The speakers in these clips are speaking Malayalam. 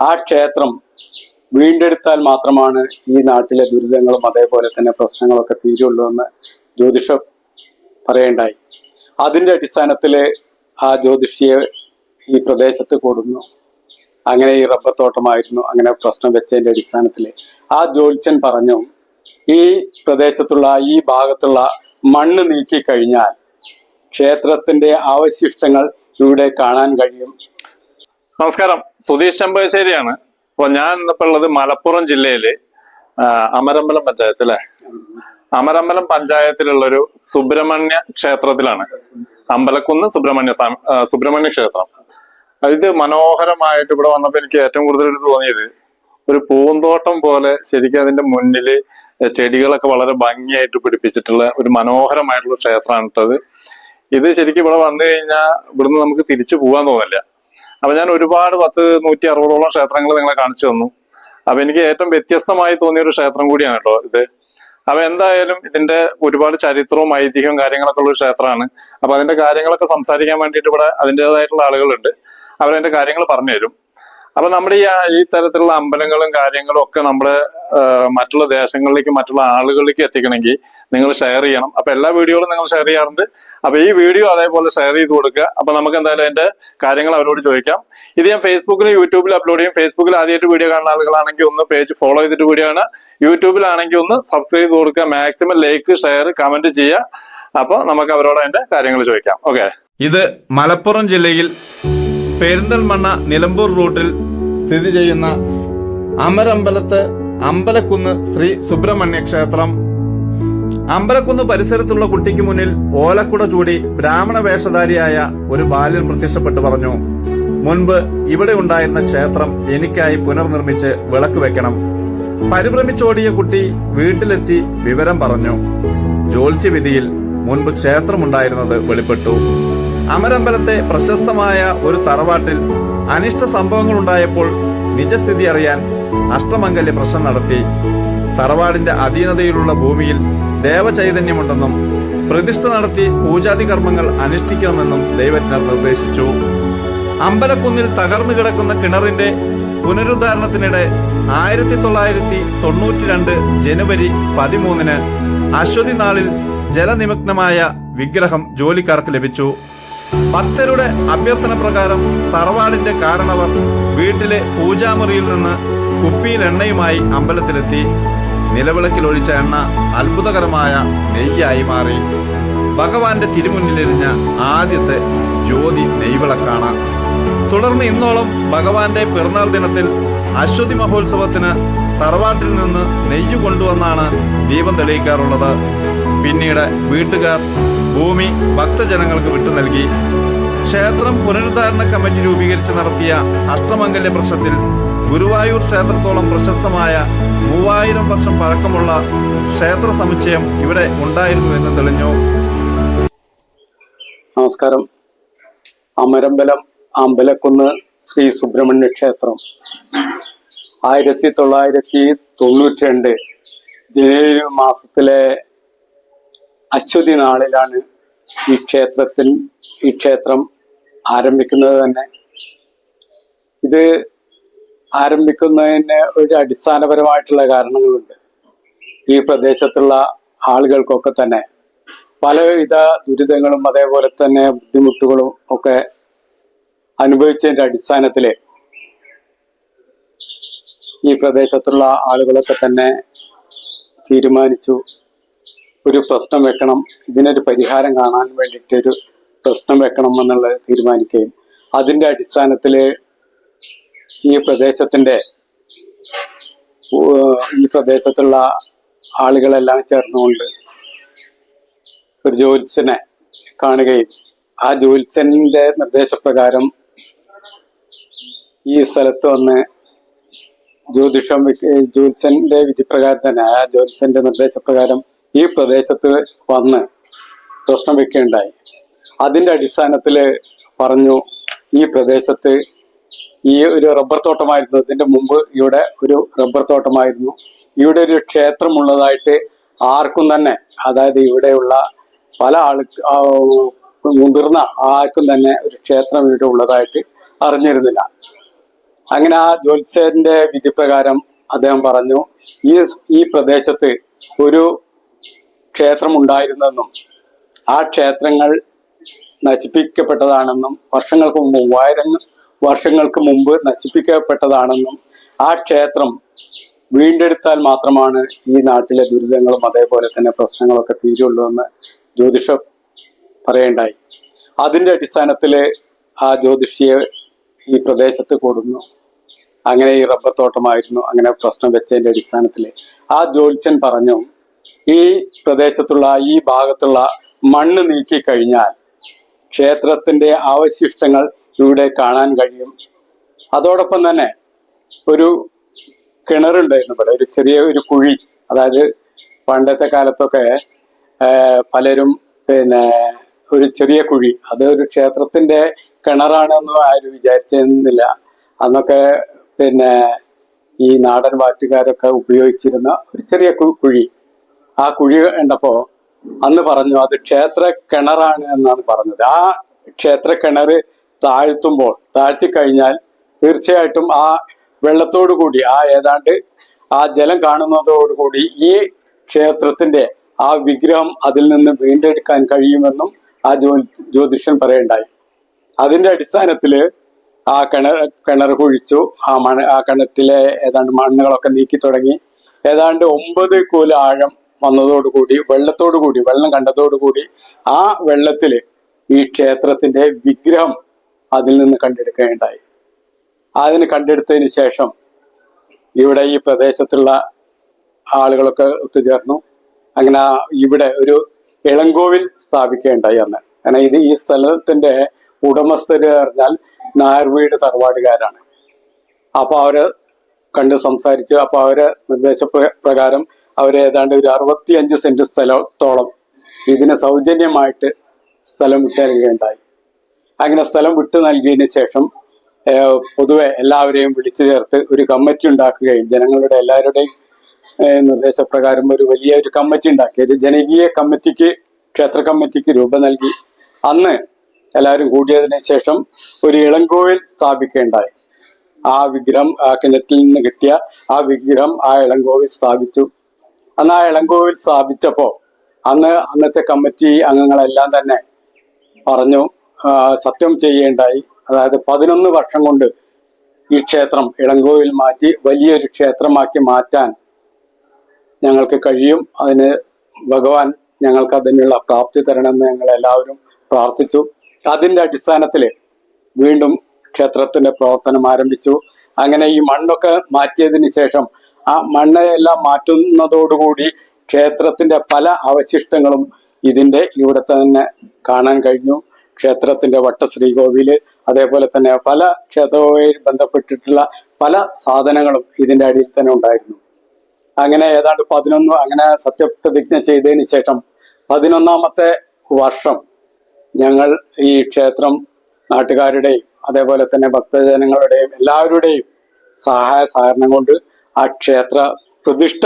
ആ ക്ഷേത്രം വീണ്ടെടുത്താൽ മാത്രമാണ് ഈ നാട്ടിലെ ദുരിതങ്ങളും അതേപോലെ തന്നെ പ്രശ്നങ്ങളൊക്കെ തീരുള്ളൂ എന്ന് ജ്യോതിഷ പറയേണ്ടായി. അതിന്റെ അടിസ്ഥാനത്തിൽ ആ ജ്യോതിഷിയെ ഈ പ്രദേശത്ത് കൊടുന്നു. അങ്ങനെ ഈ റബ്ബർ തോട്ടമായിരുന്നു അങ്ങനെ പ്രശ്നം വെച്ചതിന്റെ അടിസ്ഥാനത്തിൽ. ആ ജ്യോത്സ്യൻ പറഞ്ഞു ഈ പ്രദേശത്തുള്ള ഈ ഭാഗത്തുള്ള മണ്ണ് നീക്കി കഴിഞ്ഞാൽ ക്ഷേത്രത്തിന്റെ അവശിഷ്ടങ്ങൾ ഇവിടെ കാണാൻ കഴിയും. നമസ്കാരം. സുധീഷ് ചെമ്പകശ്ശേരിയാണ്. അപ്പൊ ഞാൻ ഇന്നിപ്പോ ഉള്ളത് മലപ്പുറം ജില്ലയിലെ അമരമ്പലം പഞ്ചായത്ത് അല്ലെ? അമരമ്പലം പഞ്ചായത്തിലുള്ള ഒരു സുബ്രഹ്മണ്യ ക്ഷേത്രത്തിലാണ്. അമ്പലക്കുന്ന് സുബ്രഹ്മണ്യ സുബ്രഹ്മണ്യ ക്ഷേത്രം. ഇത് മനോഹരമായിട്ട് ഇവിടെ വന്നപ്പോ എനിക്ക് ഏറ്റവും കൂടുതൽ തോന്നിയത് ഒരു പൂന്തോട്ടം പോലെ ശരിക്കും അതിന്റെ മുന്നിൽ ചെടികളൊക്കെ വളരെ ഭംഗിയായിട്ട് പിടിപ്പിച്ചിട്ടുള്ള ഒരു മനോഹരമായിട്ടുള്ള ക്ഷേത്രമാണ് ഇത് ശരിക്കും ഇവിടെ വന്നു കഴിഞ്ഞാൽ ഇവിടുന്ന് നമുക്ക് തിരിച്ചു പോകാൻ തോന്നില്ല. അപ്പൊ ഞാൻ ഒരുപാട് പത്ത് നൂറ്റി അറുപതോളം ക്ഷേത്രങ്ങൾ നിങ്ങളെ കാണിച്ചു തന്നു. അപ്പൊ എനിക്ക് ഏറ്റവും വ്യത്യസ്തമായി തോന്നിയ ഒരു ക്ഷേത്രം കൂടിയാണ് കേട്ടോ ഇത്. അപ്പൊ എന്തായാലും ഇതിന്റെ ഒരുപാട് ചരിത്രവും ഐതിഹ്യവും കാര്യങ്ങളൊക്കെ ഉള്ള ഒരു ക്ഷേത്രമാണ്. അപ്പൊ അതിന്റെ കാര്യങ്ങളൊക്കെ സംസാരിക്കാൻ വേണ്ടിയിട്ട് ഇവിടെ അതിന്റെതായിട്ടുള്ള ആളുകളുണ്ട്. അവരതിന്റെ കാര്യങ്ങൾ പറഞ്ഞു തരും അപ്പൊ നമ്മുടെ ഈ ഈ തരത്തിലുള്ള അമ്പലങ്ങളും കാര്യങ്ങളും ഒക്കെ നമ്മുടെ മറ്റുള്ള ദേശങ്ങളിലേക്ക് മറ്റുള്ള ആളുകളിലേക്ക് എത്തിക്കണമെങ്കിൽ നിങ്ങൾ ഷെയർ ചെയ്യണം. അപ്പൊ എല്ലാ വീഡിയോകളും നിങ്ങൾ ഷെയർ ചെയ്യാറുണ്ട്. അപ്പൊ ഈ വീഡിയോ അതേപോലെ ഷെയർ ചെയ്ത് കൊടുക്കുക. അപ്പൊ നമുക്ക് എന്തായാലും അതിന്റെ കാര്യങ്ങൾ അവരോട് ചോദിക്കാം. ഇത് ഞാൻ ഫേസ്ബുക്കിലും യൂട്യൂബിൽ അപ്ലോഡ് ചെയ്യും. ഫേസ്ബുക്കിൽ ആദ്യമായിട്ട് വീഡിയോ കാണുന്ന ആളുകളാണെങ്കിൽ ഒന്ന് പേജ് ഫോളോ ചെയ്തിട്ട് വീഡിയോ ആണ്. യൂട്യൂബിലാണെങ്കിൽ ഒന്ന് സബ്സ്ക്രൈബ് ചെയ്ത് കൊടുക്കുക. മാക്സിമം ലൈക്ക് ഷെയർ കമന്റ് ചെയ്യുക. അപ്പൊ നമുക്ക് അവരോട് അതിന്റെ കാര്യങ്ങൾ ചോദിക്കാം. ഓക്കെ ഇത് മലപ്പുറം ജില്ലയിൽ പെരിന്തൽമണ്ണ നിലമ്പൂർ റൂട്ടിൽ സ്ഥിതി ചെയ്യുന്ന അമരമ്പലത്ത് അമ്പലക്കുന്ന് ശ്രീ സുബ്രഹ്മണ്യ ക്ഷേത്രം അമ്പലക്കുന്ന് പരിസരത്തുള്ള കുട്ടിക്ക് മുന്നിൽ ഓലക്കുട ചൂടി ബ്രാഹ്മണ വേഷധാരിയായ ഒരു ബാലൻ പ്രത്യക്ഷപ്പെട്ടു പറഞ്ഞു മുൻപ് ഇവിടെ ഉണ്ടായിരുന്ന ക്ഷേത്രം എനിക്കായി പുനർനിർമ്മിച്ച് വിളക്ക് വെക്കണം. പരിഭ്രമിച്ചോടിയ കുട്ടി വീട്ടിലെത്തി വിവരം പറഞ്ഞു. ജ്യോത്സ്യവിധിയിൽ മുൻപ് ക്ഷേത്രമുണ്ടായിരുന്നത് വെളിപ്പെട്ടു. അമരമ്പലത്തെ പ്രശസ്തമായ ഒരു തറവാട്ടിൽ അനിഷ്ട സംഭവങ്ങൾ ഉണ്ടായപ്പോൾ നിജസ്ഥിതി അറിയാൻ അഷ്ടമംഗല്യ പ്രശ്നം നടത്തി. തറവാടിന്റെ അധീനതയിലുള്ള ഭൂമിയിൽ ദേവചൈതന്യമുണ്ടെന്നും പ്രതിഷ്ഠ നടത്തി പൂജാതി കർമ്മങ്ങൾ അനുഷ്ഠിക്കണമെന്നും ദൈവജ്ഞർ നിർദ്ദേശിച്ചു. അമ്പലക്കുന്നിൽ തകർന്നു കിടക്കുന്ന കിണറിന്റെ പുനരുദ്ധാരണത്തിനിടെ ആയിരത്തി തൊള്ളായിരത്തി തൊണ്ണൂറ്റി രണ്ട് ജനുവരി പതിമൂന്നിന് അശ്വതി നാളിൽ ജലനിമഗ്നമായ വിഗ്രഹം ജോലിക്കാർക്ക് ലഭിച്ചു. ഭക്തരുടെ അഭ്യർത്ഥന പ്രകാരം തറവാടിന്റെ കാരണവർ വീട്ടിലെ പൂജാമുറിയിൽ നിന്ന് കുപ്പിയിൽ എണ്ണയുമായി അമ്പലത്തിലെത്തി. നിലവിളക്കിൽ ഒഴിച്ച എണ്ണ അത്ഭുതകരമായ നെയ്യായി മാറി. ഭഗവാന്റെ തിരുമുന്നിലെരിഞ്ഞ ആദ്യത്തെ ജ്യോതി നെയ്വിളക്കാണ്. തുടർന്ന് ഇന്നോളം ഭഗവാന്റെ പിറന്നാൾ ദിനത്തിൽ അശ്വതി മഹോത്സവത്തിന് തറവാട്ടിൽ നിന്ന് നെയ്യ് കൊണ്ടുവന്നാണ് ദീപം തെളിയിക്കാറുള്ളത്. പിന്നീട് വീട്ടുകാർ ഭൂമി ഭക്തജനങ്ങൾക്ക് വിട്ടു നൽകി. ക്ഷേത്രം പുനരുദ്ധാരണ കമ്മിറ്റി രൂപീകരിച്ച് നടത്തിയ അഷ്ടമംഗല്യ പ്രശ്നത്തിൽ ഗുരുവായൂർ ക്ഷേത്രത്തോളം പ്രശസ്തമായ മൂവായിരം വർഷം പഴക്കമുള്ള ക്ഷേത്ര സമുച്ചയം ഇവിടെ ഉണ്ടായിരുന്നു എന്ന് തെളിഞ്ഞു. നമസ്കാരം. അമരമ്പലം അമ്പലക്കുന്ന് ശ്രീ സുബ്രഹ്മണ്യ ക്ഷേത്രം. ആയിരത്തി തൊള്ളായിരത്തി തൊണ്ണൂറ്റി രണ്ട് ജനുവരി മാസത്തിലെ അശ്വതി നാളിലാണ് ഈ ക്ഷേത്രത്തിൽ ഈ ക്ഷേത്രം ആരംഭിക്കുന്നത് തന്നെ. ഇത് ആരംഭിക്കുന്നതിന് ഒരു അടിസ്ഥാനപരമായിട്ടുള്ള കാരണങ്ങളുണ്ട്. ഈ പ്രദേശത്തുള്ള ആളുകൾക്കൊക്കെ തന്നെ പലവിധ ദുരിതങ്ങളും അതേപോലെ തന്നെ ബുദ്ധിമുട്ടുകളും ഒക്കെ അനുഭവിച്ചതിന്റെ അടിസ്ഥാനത്തിൽ ഈ പ്രദേശത്തുള്ള ആളുകളൊക്കെ തന്നെ തീരുമാനിച്ചു. ഒരു പ്രശ്നം വെക്കണം ഇതിനൊരു പരിഹാരം കാണാൻ വേണ്ടിയിട്ട് ഒരു പ്രശ്നം വെക്കണം എന്നുള്ളത് തീരുമാനിക്കുകയും അതിന്റെ അടിസ്ഥാനത്തിൽ ഈ പ്രദേശത്തിന്റെ ഈ പ്രദേശത്തുള്ള ആളുകളെല്ലാം ചേർന്നുകൊണ്ട് ഒരു ജ്യോത്സ്യനെ കാണുകയും ആ ജോത്സ്യന്റെ നിർദ്ദേശപ്രകാരം ഈ സ്ഥലത്ത് വന്ന് ജ്യോതിഷം ജ്യോത്സ്യന്റെ വിധിപ്രകാരം തന്നെ ആ ജ്യോത്സ്യന്റെ നിർദ്ദേശപ്രകാരം ഈ പ്രദേശത്ത് വന്ന് പ്രശ്നം വെക്കുകയുണ്ടായി. അതിന്റെ അടിസ്ഥാനത്തിൽ പറഞ്ഞു ഈ പ്രദേശത്ത് ഈ ഒരു റബ്ബർ തോട്ടമായിരുന്നു. ഇതിന്റെ മുമ്പ് ഇവിടെ ഒരു റബ്ബർ തോട്ടമായിരുന്നു. ഇവിടെ ഒരു ക്ഷേത്രം ഉള്ളതായിട്ട് ആർക്കും തന്നെ അതായത് ഇവിടെയുള്ള പല ആൾ മുതിർന്ന ആർക്കും തന്നെ ഒരു ക്ഷേത്രം ഇവിടെ ഉള്ളതായിട്ട് അറിഞ്ഞിരുന്നില്ല. അങ്ങനെ ആ ജ്യോത്സ്യന്റെ വിധിപ്രകാരം അദ്ദേഹം പറഞ്ഞു ഈ ഈ പ്രദേശത്ത് ഒരു ക്ഷേത്രം ഉണ്ടായിരുന്നെന്നും ആ ക്ഷേത്രങ്ങൾ നശിപ്പിക്കപ്പെട്ടതാണെന്നും വർഷങ്ങൾക്ക് മുമ്പ് മൂവായിരം വർഷങ്ങൾക്ക് മുമ്പ് നശിപ്പിക്കപ്പെട്ടതാണെന്നും ആ ക്ഷേത്രം വീണ്ടെടുത്താൽ മാത്രമാണ് ഈ നാട്ടിലെ ദുരിതങ്ങളും അതേപോലെ തന്നെ പ്രശ്നങ്ങളൊക്കെ തീരുള്ളൂ എന്ന് ജ്യോതിഷ പറയേണ്ടായി. അതിന്റെ അടിസ്ഥാനത്തിൽ ആ ജ്യോതിഷിയെ ഈ പ്രദേശത്ത് കൊടുന്നു. അങ്ങനെ ഈ റബ്ബർ തോട്ടമായിരുന്നു അങ്ങനെ പ്രശ്നം വെച്ചതിന്റെ അടിസ്ഥാനത്തിൽ. ആ ജ്യോത്സ്യൻ പറഞ്ഞു ഈ പ്രദേശത്തുള്ള ഈ ഭാഗത്തുള്ള മണ്ണ് നീക്കി കഴിഞ്ഞാൽ ക്ഷേത്രത്തിന്റെ അവശിഷ്ടങ്ങൾ ഇവിടെ കാണാൻ കഴിയും. അതോടൊപ്പം തന്നെ ഒരു കിണറുണ്ടായിരുന്നു ഇവിടെ ഒരു ചെറിയ ഒരു കുഴി. അതായത് പണ്ടത്തെ കാലത്തൊക്കെ പലരും പിന്നെ ഒരു ചെറിയ കുഴി. അത് ഒരു ക്ഷേത്രത്തിന്റെ കിണറാണെന്ന് ആരും വിചാരിച്ചിരുന്നില്ല. അന്നൊക്കെ പിന്നെ ഈ നാടൻ വാറ്റുകാരൊക്കെ ഉപയോഗിച്ചിരുന്ന ഒരു ചെറിയ കുഴി. ആ കുഴി കണ്ടപ്പോ അന്ന് പറഞ്ഞു അത് ക്ഷേത്ര കിണറാണ് എന്നാണ് പറഞ്ഞത്. ആ ക്ഷേത്ര കിണറ് താഴ്ത്തുമ്പോൾ താഴ്ത്തി കഴിഞ്ഞാൽ തീർച്ചയായിട്ടും ആ വെള്ളത്തോടു കൂടി ആ ഏതാണ്ട് ആ ജലം കാണുന്നതോടുകൂടി ഈ ക്ഷേത്രത്തിന്റെ ആ വിഗ്രഹം അതിൽ നിന്ന് വീണ്ടെടുക്കാൻ കഴിയുമെന്നും ആ ജ്യോ ജ്യോതിഷൻ പറയണ്ടായി. അതിന്റെ അടിസ്ഥാനത്തിൽ ആ കിണർ കിണർ കുഴിച്ചു ആ മണ ആ കിണറ്റിലെ ഏതാണ്ട് മണ്ണുകളൊക്കെ നീക്കി തുടങ്ങി. ഏതാണ്ട് ഒമ്പത് കൂല ആഴം വന്നതോടുകൂടി വെള്ളത്തോടുകൂടി വെള്ളം കണ്ടതോടുകൂടി ആ വെള്ളത്തിൽ ഈ ക്ഷേത്രത്തിന്റെ വിഗ്രഹം അതിൽ നിന്ന് കണ്ടെടുക്കുകയുണ്ടായി അതിന് കണ്ടെടുത്തതിന് ശേഷം ഇവിടെ ഈ പ്രദേശത്തുള്ള ആളുകളൊക്കെ ഒത്തുചേർന്നു. അങ്ങനെ ഇവിടെ ഒരു ഇളങ്കോവിൽ സ്ഥാപിക്കുകയുണ്ടായി അന്ന്. കാരണം ഇത് ഈ സ്ഥലത്തിന്റെ ഉടമസ്ഥര് പറഞ്ഞാൽ നായർവീട് തറവാടുകാരാണ്. അപ്പൊ അവർ കണ്ട് സംസാരിച്ചു. അപ്പൊ അവരെ നിർദ്ദേശ പ്രകാരം അവർ ഏതാണ്ട് ഒരു അറുപത്തി അഞ്ച് സെന്റ് സ്ഥലത്തോളം ഇതിന് സൗജന്യമായിട്ട് സ്ഥലം വിട്ടു നൽകുകയുണ്ടായി അങ്ങനെ സ്ഥലം വിട്ടു നൽകിയതിന് ശേഷം പൊതുവെ എല്ലാവരെയും വിളിച്ചു ചേർത്ത് ഒരു കമ്മിറ്റി ഉണ്ടാക്കുകയും ജനങ്ങളുടെ എല്ലാവരുടെയും നിർദ്ദേശപ്രകാരം ഒരു വലിയ ഒരു കമ്മിറ്റി ഉണ്ടാക്കി. ഒരു ജനകീയ കമ്മിറ്റിക്ക് ക്ഷേത്ര കമ്മിറ്റിക്ക് രൂപം നൽകി. അന്ന് എല്ലാവരും കൂടിയതിന് ശേഷം ഒരു ഇളങ്കോവിൽ സ്ഥാപിക്കേണ്ടായി. ആ വിഗ്രഹം ആ കിണറ്റിൽ നിന്ന് കിട്ടിയ ആ വിഗ്രഹം ആ ഇളങ്കോവിൽ സ്ഥാപിച്ചു. അന്ന് ആ ഇളങ്കോവിൽ സ്ഥാപിച്ചപ്പോ അന്ന് അന്നത്തെ കമ്മിറ്റി അംഗങ്ങളെല്ലാം തന്നെ പറഞ്ഞു സത്യം ചെയ്യേണ്ടായി. അതായത് പതിനൊന്ന് വർഷം കൊണ്ട് ഈ ക്ഷേത്രം ഇളങ്കോവിൽ മാറ്റി വലിയൊരു ക്ഷേത്രമാക്കി മാറ്റാൻ ഞങ്ങൾക്ക് കഴിയും. അതിന് ഭഗവാൻ ഞങ്ങൾക്ക് അതിനുള്ള പ്രാപ്തി തരണമെന്ന് ഞങ്ങൾ എല്ലാവരും പ്രാർത്ഥിച്ചു. അതിന്റെ അടിസ്ഥാനത്തിൽ വീണ്ടും ക്ഷേത്രത്തിന്റെ പ്രവർത്തനം ആരംഭിച്ചു. അങ്ങനെ ഈ മണ്ണൊക്കെ മാറ്റിയതിന് ശേഷം ആ മണ്ണെല്ലാം മാറ്റുന്നതോടുകൂടി ക്ഷേത്രത്തിന്റെ പല അവശിഷ്ടങ്ങളും ഇതിന്റെ ഇവിടെ തന്നെ കാണാൻ കഴിഞ്ഞു. ക്ഷേത്രത്തിന്റെ വട്ടശ്രീകോവിൽ അതേപോലെ തന്നെ പല ക്ഷേത്രവുമായി ബന്ധപ്പെട്ടിട്ടുള്ള പല സാധനങ്ങളും ഇതിന്റെ അടിയിൽ തന്നെ ഉണ്ടായിരുന്നു. അങ്ങനെ ഏതാണ്ട് പതിനൊന്ന് അങ്ങനെ സത്യപ്രതിജ്ഞ ചെയ്തതിന് ശേഷം പതിനൊന്നാമത്തെ വർഷം ഞങ്ങൾ ഈ ക്ഷേത്രം നാട്ടുകാരുടെയും അതേപോലെ തന്നെ ഭക്തജനങ്ങളുടെയും എല്ലാവരുടെയും സഹായ സഹകരണം കൊണ്ട് ആ ക്ഷേത്ര പ്രതിഷ്ഠ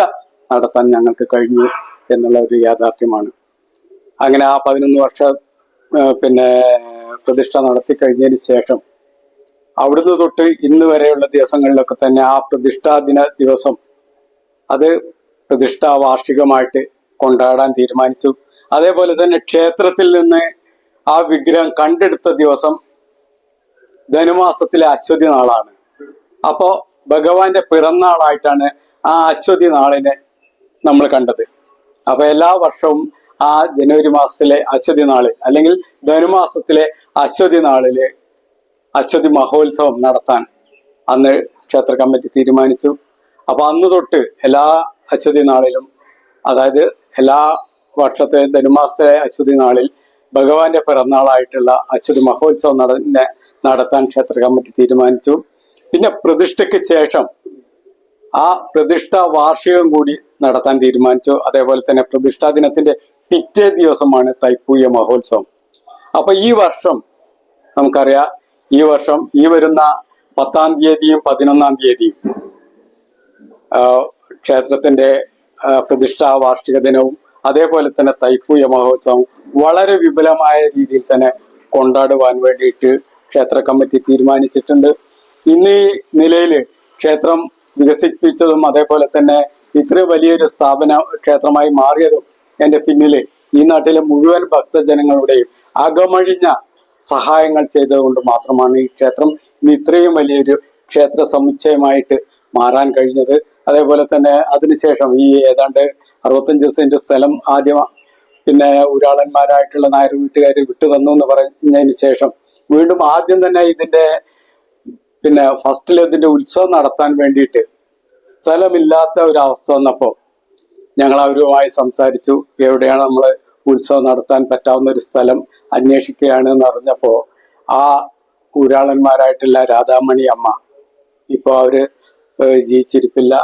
നടത്താൻ ഞങ്ങൾക്ക് കഴിഞ്ഞു എന്നുള്ള ഒരു യാഥാർത്ഥ്യമാണ്. അങ്ങനെ ആ പതിനൊന്ന് വർഷം പിന്നെ പ്രതിഷ്ഠ നടത്തി കഴിഞ്ഞതിന് ശേഷം അവിടുന്ന് തൊട്ട് ഇന്ന് വരെയുള്ള ദിവസങ്ങളിലൊക്കെ തന്നെ ആ പ്രതിഷ്ഠാ ദിന ദിവസം അത് പ്രതിഷ്ഠാ വാർഷികമായിട്ട് കൊണ്ടാടാൻ തീരുമാനിച്ചു. അതേപോലെ തന്നെ ക്ഷേത്രത്തിൽ നിന്ന് ആ വിഗ്രഹം കണ്ടെടുത്ത ദിവസം ധനുമാസത്തിലെ അശ്വതി നാളാണ്. അപ്പോ ഭഗവാന്റെ പിറന്നാളായിട്ടാണ് ആ അശ്വതി നാളിനെ നമ്മൾ കണ്ടത്. അപ്പൊ എല്ലാ വർഷവും ആ ജനുവരി മാസത്തിലെ അശ്വതി നാളിൽ അല്ലെങ്കിൽ ധനുമാസത്തിലെ അശ്വതി നാളിൽ അശ്വതി മഹോത്സവം നടത്താൻ അന്ന് ക്ഷേത്ര കമ്മിറ്റി തീരുമാനിച്ചു. അപ്പൊ അന്ന് തൊട്ട് എല്ലാ അശ്വതി നാളിലും അതായത് എല്ലാ വർഷത്തെ ധനുമാസത്തിലെ അശ്വതി നാളിൽ ഭഗവാന്റെ പിറന്നാളായിട്ടുള്ള അശ്വതി മഹോത്സവം നട നടത്താൻ ക്ഷേത്ര കമ്മിറ്റി തീരുമാനിച്ചു. പിന്നെ പ്രതിഷ്ഠയ്ക്ക് ശേഷം ആ പ്രതിഷ്ഠ വാർഷികം കൂടി നടത്താൻ തീരുമാനിച്ചു. അതേപോലെ തന്നെ പ്രതിഷ്ഠാ ദിനത്തിന്റെ പിറ്റേ ദിവസമാണ് തൈപ്പൂയ മഹോത്സവം. അപ്പൊ ഈ വർഷം നമുക്കറിയാം ഈ വർഷം ഈ വരുന്ന പത്താം തീയതിയും പതിനൊന്നാം തീയതിയും ക്ഷേത്രത്തിന്റെ പ്രതിഷ്ഠാ വാർഷിക ദിനവും അതേപോലെ തന്നെ തൈപ്പൂയ മഹോത്സവം വളരെ വിപുലമായ രീതിയിൽ തന്നെ കൊണ്ടാടുവാൻ വേണ്ടിയിട്ട് ക്ഷേത്ര കമ്മിറ്റി തീരുമാനിച്ചിട്ടുണ്ട്. ഇന്ന് ഈ നിലയിൽ ക്ഷേത്രം വികസിപ്പിച്ചതും അതേപോലെ തന്നെ ഇത്ര വലിയൊരു സ്ഥാപന ക്ഷേത്രമായി മാറിയതും എന്റെ പിന്നിലെ ഈ നാട്ടിലെ മുഴുവൻ ഭക്തജനങ്ങളുടെയും അകമഴിഞ്ഞ സഹായങ്ങൾ ചെയ്തതുകൊണ്ട് മാത്രമാണ് ഈ ക്ഷേത്രം ഇന്ന് ഇത്രയും വലിയൊരു ക്ഷേത്ര സമുച്ചയമായിട്ട് മാറാൻ കഴിഞ്ഞത്. അതേപോലെ തന്നെ അതിനുശേഷം ഈ ഏതാണ്ട് അറുപത്തഞ്ച് സെന്റ് സ്ഥലം ആദ്യം പിന്നെ ഒരാളന്മാരായിട്ടുള്ള നായർ വീട്ടുകാർ വിട്ടു തന്നു എന്ന് പറഞ്ഞതിന് ശേഷം വീണ്ടും ആദ്യം തന്നെ ഇതിന്റെ പിന്നെ ഫസ്റ്റിൽ ഇതിന്റെ ഉത്സവം നടത്താൻ വേണ്ടിയിട്ട് സ്ഥലമില്ലാത്ത ഒരു അവസ്ഥ വന്നപ്പോ ഞങ്ങൾ അവരുമായി സംസാരിച്ചു. എവിടെയാണ് നമ്മൾ ഉത്സവം നടത്താൻ പറ്റാവുന്ന ഒരു സ്ഥലം അന്വേഷിക്കുകയാണ് എന്ന് അറിഞ്ഞപ്പോൾ ആ ഊരാളന്മാരായിട്ടുള്ള രാധാമണി അമ്മ ഇപ്പോൾ അവർ ജീവിച്ചിരിപ്പില്ല.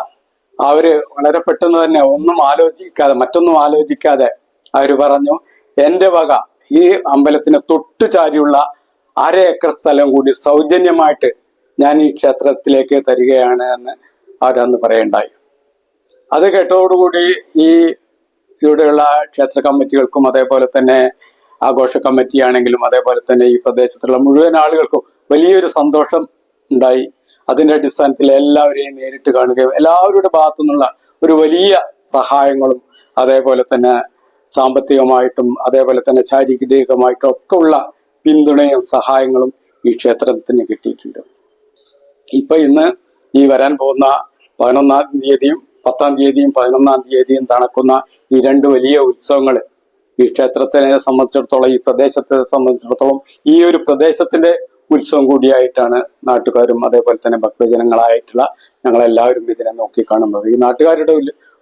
അവർ വളരെ പെട്ടെന്ന് തന്നെ ഒന്നും ആലോചിക്കാതെ മറ്റൊന്നും ആലോചിക്കാതെ അവർ പറഞ്ഞു എന്റെ വക ഈ അമ്പലത്തിന് തൊട്ടു ചാരിയുള്ള അര ഏക്കർ സ്ഥലം കൂടി സൗജന്യമായിട്ട് ഞാൻ ഈ ക്ഷേത്രത്തിലേക്ക് തരികയാണ് എന്ന് അവരന്ന് പറയണ്ടായി. അത് കേട്ടതോടുകൂടി ഈ ഇവിടെയുള്ള ക്ഷേത്ര കമ്മിറ്റികൾക്കും അതേപോലെ തന്നെ ആഘോഷ കമ്മിറ്റി ആണെങ്കിലും അതേപോലെ തന്നെ ഈ പ്രദേശത്തുള്ള മുഴുവൻ ആളുകൾക്കും വലിയൊരു സന്തോഷം ഉണ്ടായി. അതിന്റെ അടിസ്ഥാനത്തിൽ എല്ലാവരെയും നേരിട്ട് കാണുകയും എല്ലാവരുടെ ഭാഗത്തു നിന്നുള്ള ഒരു വലിയ സഹായങ്ങളും അതേപോലെ തന്നെ സാമ്പത്തികമായിട്ടും അതേപോലെ തന്നെ ശാരീരികമായിട്ടും ഒക്കെ ഉള്ള പിന്തുണയും സഹായങ്ങളും ഈ ക്ഷേത്രത്തിന് കിട്ടിയിട്ടുണ്ട്. ഇപ്പൊ ഇന്ന് ഈ വരാൻ പോകുന്ന പതിനൊന്നാം തീയതിയും പത്താം തീയതിയും പതിനൊന്നാം തീയതിയും നടക്കുന്ന ഈ രണ്ട് വലിയ ഉത്സവങ്ങൾ ഈ ക്ഷേത്രത്തിനെ സംബന്ധിച്ചിടത്തോളം ഈ പ്രദേശത്തെ സംബന്ധിച്ചിടത്തോളം ഈ ഒരു പ്രദേശത്തിന്റെ ഉത്സവം കൂടിയായിട്ടാണ് നാട്ടുകാരും അതേപോലെ തന്നെ ഭക്തജനങ്ങളായിട്ടുള്ള ഞങ്ങളെല്ലാവരും ഇതിനെ നോക്കി കാണുന്നത് ഈ നാട്ടുകാരുടെ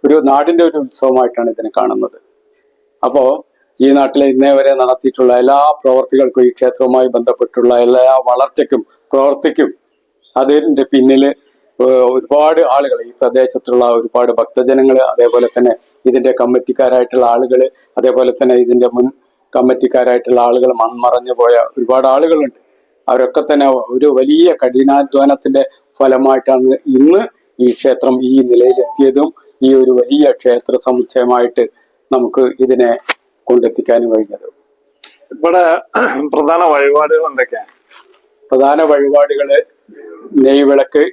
ഒരു- നാടിന്റെ ഒരു ഉത്സവമായിട്ടാണ് ഇതിനെ കാണുന്നത്. അപ്പോ ഈ നാട്ടിലെ ഇന്നേ വരെ നടത്തിയിട്ടുള്ള എല്ലാ പ്രവർത്തികൾക്കും ഈ ക്ഷേത്രവുമായി ബന്ധപ്പെട്ടുള്ള എല്ലാ വളർച്ചയ്ക്കും പ്രവർത്തിക്കും അതിന്റെ പിന്നിൽ ഒരുപാട് ആളുകൾ ഈ പ്രദേശത്തുള്ള ഒരുപാട് ഭക്തജനങ്ങൾ അതേപോലെ തന്നെ ഇതിന്റെ കമ്മിറ്റിക്കാരായിട്ടുള്ള ആളുകൾ അതേപോലെ തന്നെ ഇതിന്റെ മുൻ കമ്മിറ്റിക്കാരായിട്ടുള്ള ആളുകൾ മൺമറഞ്ഞു പോയ ഒരുപാട് ആളുകളുണ്ട് അവരൊക്കെ തന്നെ ഒരു വലിയ കഠിനാധ്വാനത്തിന്റെ ഫലമായിട്ടാണ് ഇന്ന് ഈ ക്ഷേത്രം ഈ നിലയിലെത്തിയതും ഈ ഒരു വലിയ ക്ഷേത്ര സമുച്ചയമായിട്ട് നമുക്ക് ഇതിനെ കൊണ്ടെത്തിക്കാനും കഴിഞ്ഞത് ഇവിടെ പ്രധാന വഴിപാടുകൾ എന്തൊക്കെയാണ് പ്രധാന വഴിപാടുകൾ നെയ്വിളക്ക്.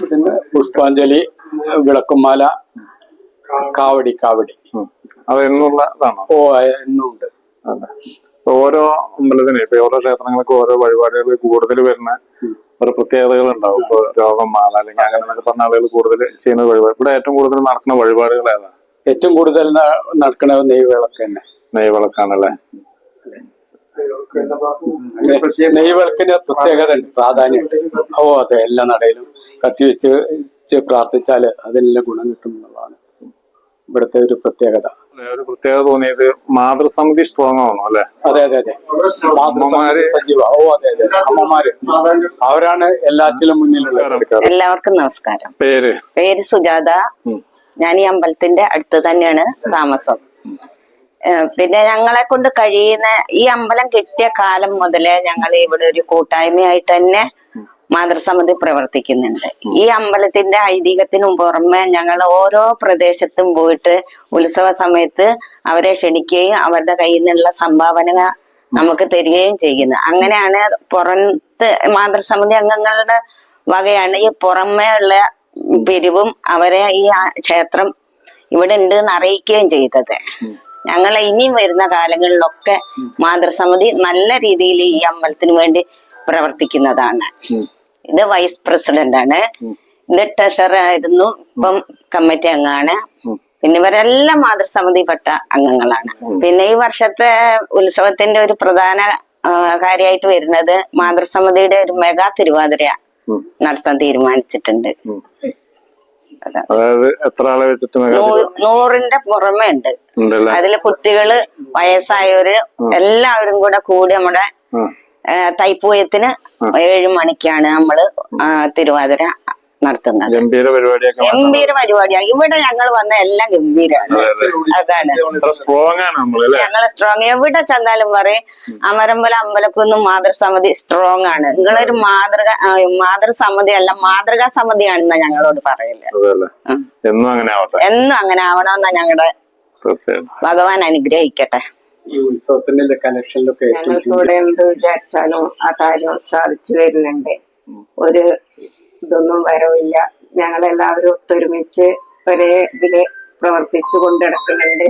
പിന്നെ പുഷ്പാഞ്ജലി വിളക്കുമാല കാവടി കാവടി. ഉം. അത് എന്നുള്ള ഓ എന്നുണ്ട് ഓരോ അമ്പലത്തിന് ഇപ്പൊ ഓരോ ക്ഷേത്രങ്ങൾക്ക് ഓരോ വഴിപാടുകൾ കൂടുതൽ വരുന്ന ഒരു പ്രത്യേകതകൾ ഉണ്ടാവും. ഇപ്പൊ രോഗം മാല അല്ലെങ്കിൽ അങ്ങനെ എന്നൊക്കെ പറഞ്ഞ ആളുകൾ കൂടുതൽ ചെയ്യുന്ന വഴിപാട്. ഇവിടെ ഏറ്റവും കൂടുതൽ നടക്കുന്ന വഴിപാടുകൾ ഏതാ? ഏറ്റവും കൂടുതൽ നടക്കുന്ന നടക്കണ നെയ്വിളക്ക് തന്നെ. നെയ്വിളക്കാണല്ലേ? നെയ്വിളക്കിന് പ്രത്യേകത ഉണ്ട് പ്രാധാന്യമുണ്ട് ഓ അതെ എല്ലാ നടയിലും കത്തിവെച്ച് വെച്ച് പ്രാർത്ഥിച്ചാൽ അതിനെല്ലാം ഗുണം കിട്ടും എന്നുള്ളതാണ് ഇവിടുത്തെ ഒരു പ്രത്യേകത. ഒരു പ്രത്യേകത തോന്നിയത് മാതൃസമിതി സ്ട്രോങ് ആണോ അല്ലെ? അതെ അതെ അതെ. മാതൃസമിതി സജീവ. ഓ അതെ അതെ അമ്മമാര്. അവരാണ് എല്ലാറ്റിലും മുന്നിലുള്ളത് എല്ലാവർക്കും നമസ്കാരം. പേര്? പേര് സുജാത. ഞാൻ ഈ അമ്പലത്തിന്റെ അടുത്ത് തന്നെയാണ് താമസം. പിന്നെ ഞങ്ങളെ കൊണ്ട് കഴിയുന്ന ഈ അമ്പലം കിട്ടിയ കാലം മുതലേ ഞങ്ങൾ ഇവിടെ ഒരു കൂട്ടായ്മയായിട്ട് തന്നെ മാതൃസമിതി പ്രവർത്തിക്കുന്നുണ്ട്. ഈ അമ്പലത്തിന്റെ ഐതിഹ്യത്തിനു പുറമെ ഞങ്ങൾ ഓരോ പ്രദേശത്തും പോയിട്ട് ഉത്സവ സമയത്ത് അവരെ ക്ഷണിക്കുകയും അവരുടെ കയ്യിൽ നിന്നുള്ള സംഭാവന നമുക്ക് തരികയും ചെയ്യുന്നു. അങ്ങനെയാണ് പുറത്ത് മാതൃസമിതി അംഗങ്ങളുടെ വകയാണ് ഈ പുറമേ ഉള്ള പിരിവും അവരെ ഈ ക്ഷേത്രം ഇവിടെ ഉണ്ട് എന്ന് അറിയിക്കുകയും ചെയ്തത്. ഞങ്ങൾ ഇനിയും വരുന്ന കാലങ്ങളിലൊക്കെ മാതൃസമിതി നല്ല രീതിയിൽ ഈ അമ്പലത്തിന് വേണ്ടി പ്രവർത്തിക്കുന്നതാണ്. ഇത് വൈസ് പ്രസിഡന്റ് ആണ് ഇത് ട്രഷറർ ആയിരുന്നു ഇപ്പം കമ്മിറ്റി അംഗമാണ്. പിന്നെ ഇവരെല്ലാം മാതൃസമിതിപ്പെട്ട അംഗങ്ങളാണ്. പിന്നെ ഈ വർഷത്തെ ഉത്സവത്തിന്റെ ഒരു പ്രധാന കാര്യമായിട്ട് വരുന്നത് മാതൃസമിതിയുടെ ഒരു മെഗാ തിരുവാതിര. നടത്താൻ തീരുമാനിച്ചിട്ടുണ്ട്. അതായത് എത്ര ആളെ വെച്ചിട്ട് മെഗാ നൂ- നൂറിന്റെ പുറമെ ഉണ്ട്. അതിൽ കുട്ടികൾ വയസ്സായവര് എല്ലാവരും കൂടെ കൂടി നമ്മുടെ തൈപ്പൂയത്തിന് ഏഴ് മണിക്കാണ് നമ്മൾ തിരുവാതിര നടത്തുന്നത്. ഗംഭീര പരിപാടിയൊക്കെ ഗംഭീര പരിപാടിയാണ് ഇവിടെ ഞങ്ങൾ വന്ന എല്ലാം ഗംഭീരാണ്. അതാണ്. ഞങ്ങൾ സ്ട്രോങ് എവിടെ ചെന്നാലും പറയും അമരമ്പല അമ്പലക്കുന്ന് മാതൃസമിതി സ്ട്രോങ് ആണ്. നിങ്ങളൊരു മാതൃക മാതൃസമിതി അല്ല മാതൃകാ സമിതിയാണെന്ന ഞങ്ങളോട് പറയില്ല അതല്ലേ എന്നും അങ്ങനെ ആവട്ടെ? എന്നും അങ്ങനെ ആവണമെന്നാ ഞങ്ങളുടെ തീർച്ചയായും ഭഗവാൻ അനുഗ്രഹിക്കട്ടെ. ഈ ഉത്സവത്തിന്റെ കലക്ഷനിലൊക്കെ ഏറ്റവും ഞങ്ങൾക്ക് ഇവിടെ എന്ത് വിചാരിച്ചാലും ആ കാര്യം സാധിച്ചു വരുന്നുണ്ട് ഒരു ഇതൊന്നും വരവില്ല. ഞങ്ങളെല്ലാവരും ഒത്തൊരുമിച്ച് ഒരേ ഇതിൽ പ്രവർത്തിച്ചു കൊണ്ടിടക്കുന്നുണ്ട്.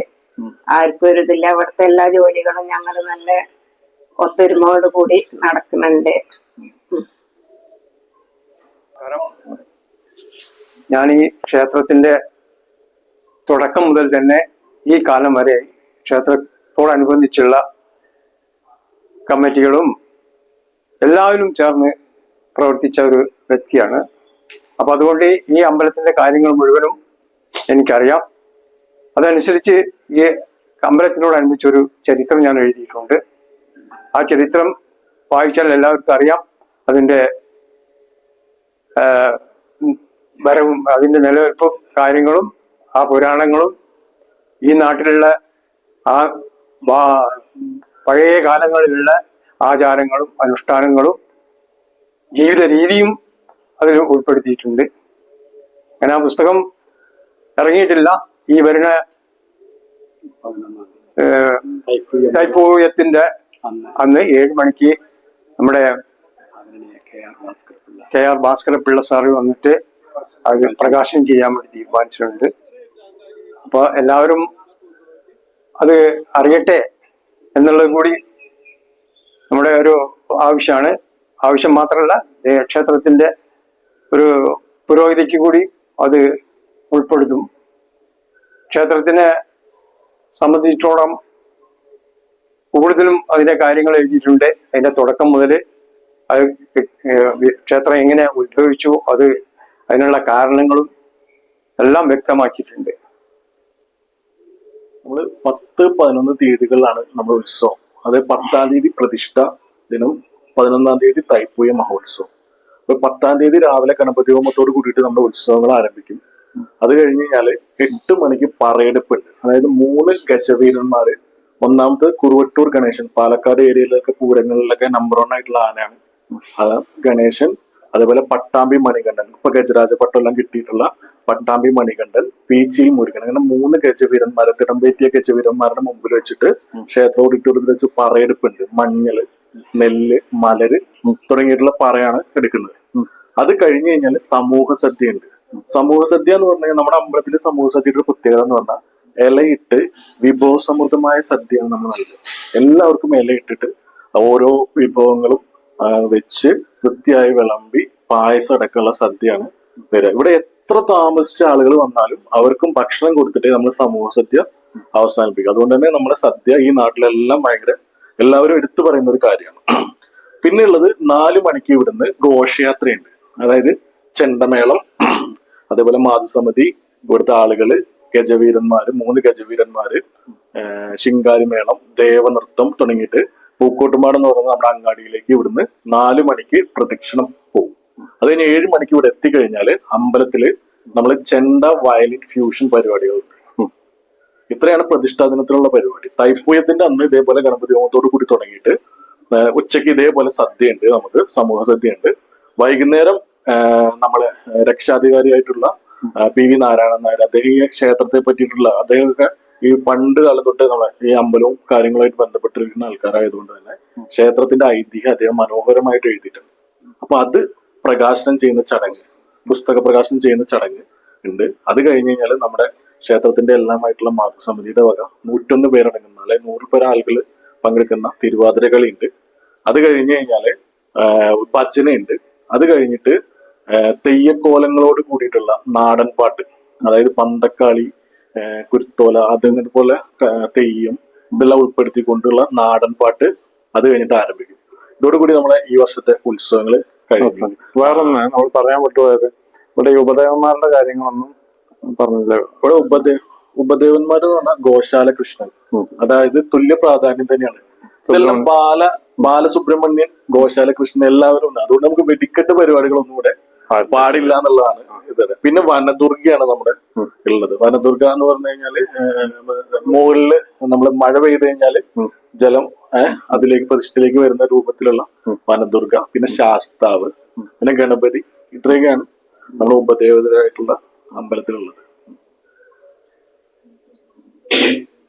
ആർക്കും ഒരു ഇതില്ല. അവിടുത്തെ എല്ലാ ജോലികളും ഞങ്ങൾ നല്ല ഒത്തൊരുമയോട് കൂടി നടക്കുന്നുണ്ട്. ഞാൻ ഈ ക്ഷേത്രത്തിന്റെ തുടക്കം മുതൽ തന്നെ ഈ കാലം വരെ ക്ഷേത്രത്തോടനുബന്ധിച്ചുള്ള കമ്മിറ്റികളും എല്ലാവരും ചേർന്ന് പ്രവർത്തിച്ച ഒരു വ്യക്തിയാണ്. അപ്പൊ അതുകൊണ്ട് ഈ അമ്പലത്തിന്റെ കാര്യങ്ങൾ മുഴുവനും എനിക്കറിയാം. അതനുസരിച്ച് ഈ അമ്പലത്തിനോടനുബന്ധിച്ച് ഒരു ചരിത്രം ഞാൻ എഴുതിയിട്ടുണ്ട്. ആ ചരിത്രം വായിച്ചാൽ എല്ലാവർക്കും അറിയാം. ഉം, വരവും അതിന്റെ നിലനിൽപ്പും കാര്യങ്ങളും ആ പുരാണങ്ങളും ഈ നാട്ടിലുള്ള ആ പഴയ കാലങ്ങളിലുള്ള ആചാരങ്ങളും അനുഷ്ഠാനങ്ങളും ജീവിത രീതിയും അതിൽ ഉൾപ്പെടുത്തിയിട്ടുണ്ട്. ഞാൻ ആ പുസ്തകം ഇറങ്ങിയിട്ടില്ല. ഈ വരുന്ന തൈപ്പൂയത്തിന്റെ അന്ന് ഏഴ് മണിക്ക് നമ്മുടെ K R Bhaskara Pillai sir വന്നിട്ട് അത് പ്രകാശനം ചെയ്യാൻ വേണ്ടി തീരുമാനിച്ചിട്ടുണ്ട്. അപ്പൊ എല്ലാവരും അത് അറിയട്ടെ എന്നുള്ളതും കൂടി നമ്മുടെ ഒരു ആവശ്യമാണ്. ആവശ്യം മാത്രമല്ല ക്ഷേത്രത്തിന്റെ ഒരു പുരോഗതിക്ക് കൂടി അത് ഉൾപ്പെടുത്തും. ക്ഷേത്രത്തിനെ സംബന്ധിച്ചിടത്തോളം കൂടുതലും അതിന്റെ കാര്യങ്ങൾ എഴുതിയിട്ടുണ്ട്. അതിന്റെ തുടക്കം മുതൽ അത് ക്ഷേത്രം എങ്ങനെ ഉത്ഭവിച്ചു അത് അതിനുള്ള കാരണങ്ങളും എല്ലാം വ്യക്തമാക്കിയിട്ടുണ്ട്. നമ്മൾ പത്ത് പതിനൊന്ന് തീയതികളിലാണ് നമ്മുടെ ഉത്സവം. അത് പത്താം തീയതി പ്രതിഷ്ഠ ദിനം പതിനൊന്നാം തീയതി തൈപ്പൂയ മഹോത്സവം. അപ്പൊ പത്താം തീയതി രാവിലെ ഗണപതി ഹോമത്തോട് കൂടിയിട്ട് നമ്മുടെ ഉത്സവങ്ങൾ ആരംഭിക്കും. അത് കഴിഞ്ഞ് കഴിഞ്ഞാൽ എട്ട് മണിക്ക് പറയെടുപ്പുണ്ട് അതായത് മൂന്ന് ഗജവീരന്മാര് ഒന്നാമത് കുറുവട്ടൂർ ഗണേശൻ പാലക്കാട് ഏരിയയിലൊക്കെ പൂരങ്ങളിലൊക്കെ നമ്പർ വൺ ആയിട്ടുള്ള ആനയാണ്. അത് ഗണേശൻ അതേപോലെ പട്ടാമ്പി മണികണ്ഠൻ ഇപ്പൊ ഗജരാജ പട്ടെല്ലാം കിട്ടിയിട്ടുള്ള പട്ടാമ്പി മണികണ്ഠൻ പീച്ചിൽ മുരുകൻ അങ്ങനെ മൂന്ന് ഗജവീരന്മാരെ തിടമ്പേറ്റിയ ഗജവീരന്മാരുടെ മുമ്പിൽ വെച്ചിട്ട് ക്ഷേത്ര ഓഡിറ്റോറിയത്തിൽ വെച്ച് പറയെടുപ്പുണ്ട് മഞ്ഞൾ നെല്ല് മലര് തുടങ്ങിയിട്ടുള്ള പറയാണ് എടുക്കുന്നത്. അത് കഴിഞ്ഞു കഴിഞ്ഞാൽ സമൂഹ സദ്യ ഉണ്ട്. സമൂഹ സദ്യ എന്ന് പറഞ്ഞാൽ നമ്മുടെ അമ്പലത്തിലെ സമൂഹ സദ്യയുടെ പ്രത്യേകത എന്ന് പറഞ്ഞാൽ ഇലയിട്ട് വിഭവസമൃദ്ധമായ സദ്യയാണ് നമ്മൾ നൽകുന്നത് എല്ലാവർക്കും ഇലയിട്ടിട്ട് ഓരോ വിഭവങ്ങളും വെച്ച് വൃത്തിയായി വിളമ്പി പായസം അടക്കമുള്ള സദ്യയാണ് വരിക. ഇവിടെ എത്ര താമസിച്ച ആളുകൾ വന്നാലും അവർക്കും ഭക്ഷണം കൊടുത്തിട്ടേ നമ്മൾ സമൂഹ സദ്യ അവസാനിപ്പിക്കുക. അതുകൊണ്ട് തന്നെ നമ്മുടെ സദ്യ ഈ നാട്ടിലെല്ലാം ഭയങ്കര എല്ലാവരും എടുത്തു പറയുന്ന ഒരു കാര്യമാണ് പിന്നെയുള്ളത് നാല് മണിക്ക് ഇവിടുന്ന് ഘോഷയാത്രയുണ്ട് അതായത് ചെണ്ടമേളം അതേപോലെ മാതൃസമിതി ഇവിടുത്തെ ആളുകൾ ഗജവീരന്മാര് മൂന്ന് ഗജവീരന്മാര് ശിങ്കാരിമേളം ദേവനൃത്തം തുടങ്ങിയിട്ട് പൂക്കോട്ടുമാട് എന്ന് പറയുന്ന നമ്മുടെ അങ്ങാടിയിലേക്ക് ഇവിടുന്ന് നാല് മണിക്ക് പ്രദക്ഷിണം പോകും അത് കഴിഞ്ഞ് ഏഴ് മണിക്ക് ഇവിടെ എത്തിക്കഴിഞ്ഞാൽ അമ്പലത്തിൽ നമ്മൾ ചെണ്ട വയലിൻ ഫ്യൂഷൻ പരിപാടികളുണ്ട് ഉം. ഇത്രയാണ് പ്രതിഷ്ഠാ ദിനത്തിലുള്ള പരിപാടി. തൈപ്പൂയത്തിന്റെ അന്ന് ഇതേപോലെ ഗണപതി ഹോമത്തോട് കൂടി തുടങ്ങിയിട്ട് ഉച്ചയ്ക്ക് ഇതേപോലെ സദ്യയുണ്ട് നമുക്ക് സമൂഹ സദ്യയുണ്ട്. വൈകുന്നേരം നമ്മളെ രക്ഷാധികാരിയായിട്ടുള്ള പി വി നാരായണൻ നായർ അദ്ദേഹം ഈ ക്ഷേത്രത്തെ പറ്റിയിട്ടുള്ള അദ്ദേഹമൊക്കെ ഈ പണ്ട് കാലം തൊട്ട് നമ്മളെ ഈ അമ്പലവും കാര്യങ്ങളുമായിട്ട് ബന്ധപ്പെട്ടിരിക്കുന്ന ആൾക്കാരായതുകൊണ്ട് തന്നെ ക്ഷേത്രത്തിന്റെ ഐതിഹ്യം അദ്ദേഹം മനോഹരമായിട്ട് എഴുതിയിട്ടുണ്ട്. അപ്പൊ അത് പ്രകാശനം ചെയ്യുന്ന ചടങ്ങ് പുസ്തക പ്രകാശനം ചെയ്യുന്ന ചടങ്ങ് ഉണ്ട്. അത് കഴിഞ്ഞ് കഴിഞ്ഞാൽ നമ്മുടെ ക്ഷേത്രത്തിന്റെ എല്ലാമായിട്ടുള്ള മാതൃസമിതിയുടെ വക നൂറ്റൊന്ന് പേരടങ്ങുന്ന അല്ലെ നൂറ് പേർ ആളുകൾ പങ്കെടുക്കുന്ന തിരുവാതിര കളി ഉണ്ട് അത് കഴിഞ്ഞു കഴിഞ്ഞാൽ പച്ചനയുണ്ട് അത് കഴിഞ്ഞിട്ട് തെയ്യക്കോലങ്ങളോട് കൂടിയിട്ടുള്ള നാടൻ പാട്ട് അതായത് പന്തക്കാളി കുരുത്തോല അതുപോലെ തെയ്യം ഇതെല്ലാം ഉൾപ്പെടുത്തിക്കൊണ്ടുള്ള നാടൻ പാട്ട് അത് കഴിഞ്ഞിട്ട് ആരംഭിക്കും. ഇതോടുകൂടി നമ്മളെ ഈ വർഷത്തെ ഉത്സവങ്ങൾ കഴിഞ്ഞു വേറൊന്ന് നമ്മൾ പറയാൻ വിട്ടുപോയത് ഇവിടെ ഉപദേവന്മാരുടെ കാര്യങ്ങളൊന്നും പറഞ്ഞില്ല. ഇവിടെ ഉപദേ ഉപദേവന്മാർ എന്ന് പറഞ്ഞാൽ ഗോശാല കൃഷ്ണൻ. അതായത് തുല്യ പ്രാധാന്യം തന്നെയാണ്. ഇതെല്ലാം ബാല ബാലസുബ്രഹ്മണ്യൻ ഗോശാല കൃഷ്ണൻ എല്ലാവരും ഉണ്ട്. അതുകൊണ്ട് നമുക്ക് വെടിക്കെട്ട് പരിപാടികളൊന്നും ഇവിടെ പാടില്ല എന്നുള്ളതാണ് ഇത്. പിന്നെ വനദുർഗയാണ് നമ്മുടെ ഉള്ളത്. വനദുർഗ എന്ന് പറഞ്ഞു കഴിഞ്ഞാൽ മുകളിൽ നമ്മൾ മഴ പെയ്ത് കഴിഞ്ഞാൽ ജലം അതിലേക്ക് പ്രതിഷ്ഠയിലേക്ക് വരുന്ന രൂപത്തിലുള്ള വനദുർഗ പിന്നെ ശാസ്താവ് പിന്നെ ഗണപതി. ഇത്രയൊക്കെയാണ് നമ്മുടെ ഉപദേവതരായിട്ടുള്ള അമ്പലത്തിലുള്ളത്.